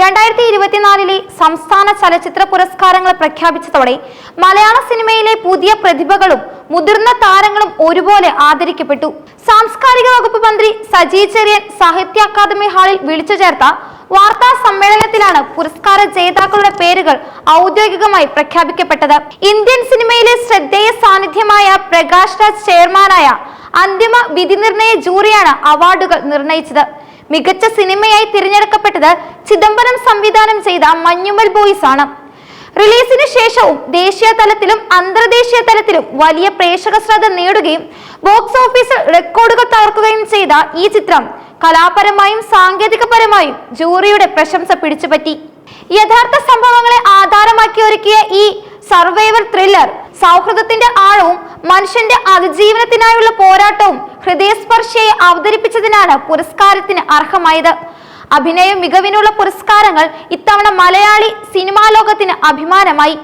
രണ്ടായിരത്തി ഇരുപത്തിനാലിലെ സംസ്ഥാന ചലച്ചിത്ര പുരസ്കാരങ്ങൾ പ്രഖ്യാപിച്ചതോടെ മലയാള സിനിമയിലെ പുതിയ പ്രതിഭകളും മുതിർന്ന താരങ്ങളും ഒരുപോലെ ആദരിക്കപ്പെട്ടു. സാംസ്കാരിക വകുപ്പ് മന്ത്രി സജി ചെറിയൻ സാഹിത്യ അക്കാദമി ഹാളിൽ വിളിച്ചു ചേർത്ത വാർത്താ സമ്മേളനത്തിലാണ് പുരസ്കാര ജേതാക്കളുടെ പേരുകൾ ഔദ്യോഗികമായി പ്രഖ്യാപിക്കപ്പെട്ടത്. ഇന്ത്യൻ സിനിമയിലെ ശ്രദ്ധേയ സാന്നിധ്യമായ പ്രകാശ് രാജ് ചെയർമാനായ അന്തിമ വിധി നിർണയ ജൂറിയാണ് അവാർഡുകൾ നിർണയിച്ചത്. മികച്ച സിനിമയായി തിരഞ്ഞെടുക്കപ്പെട്ടത് ചിദംബരം സംവിധാനം ചെയ്ത മഞ്ഞുമൽ ബോയ്സ് ആണ്. റിലീസിന് ശേഷവും ദേശീയ തലത്തിലും അന്തർദേശീയ തലത്തിലും വലിയ പ്രേക്ഷക ശ്രദ്ധ നേടുകയും ബോക്സ് ഓഫീസിൽ റെക്കോർഡുകൾ തകർക്കുകയും ചെയ്ത ഈ ചിത്രം കലാപരമായും സാങ്കേതികപരമായും ജൂറിയുടെ പ്രശംസ പിടിച്ചുപറ്റി. യഥാർത്ഥ സംഭവങ്ങളെ ആധാരമാക്കി ഒരുക്കിയ ഈ സർവൈവർ ത്രില്ലർ സൗഹൃദത്തിന്റെ ആഴവും മനുഷ്യന്റെ അതിജീവനത്തിനായുള്ള പോരാട്ടവും ഹൃദയസ്പർശിയെ അവതരിപ്പിച്ചതിനാണ് പുരസ്കാരത്തിന് അർഹമായത്. അഭിനയ മികവിനുള്ള പുരസ്കാരങ്ങൾ ഇത്തവണ മലയാളി സിനിമാ ലോകത്തിന് അഭിമാനമായി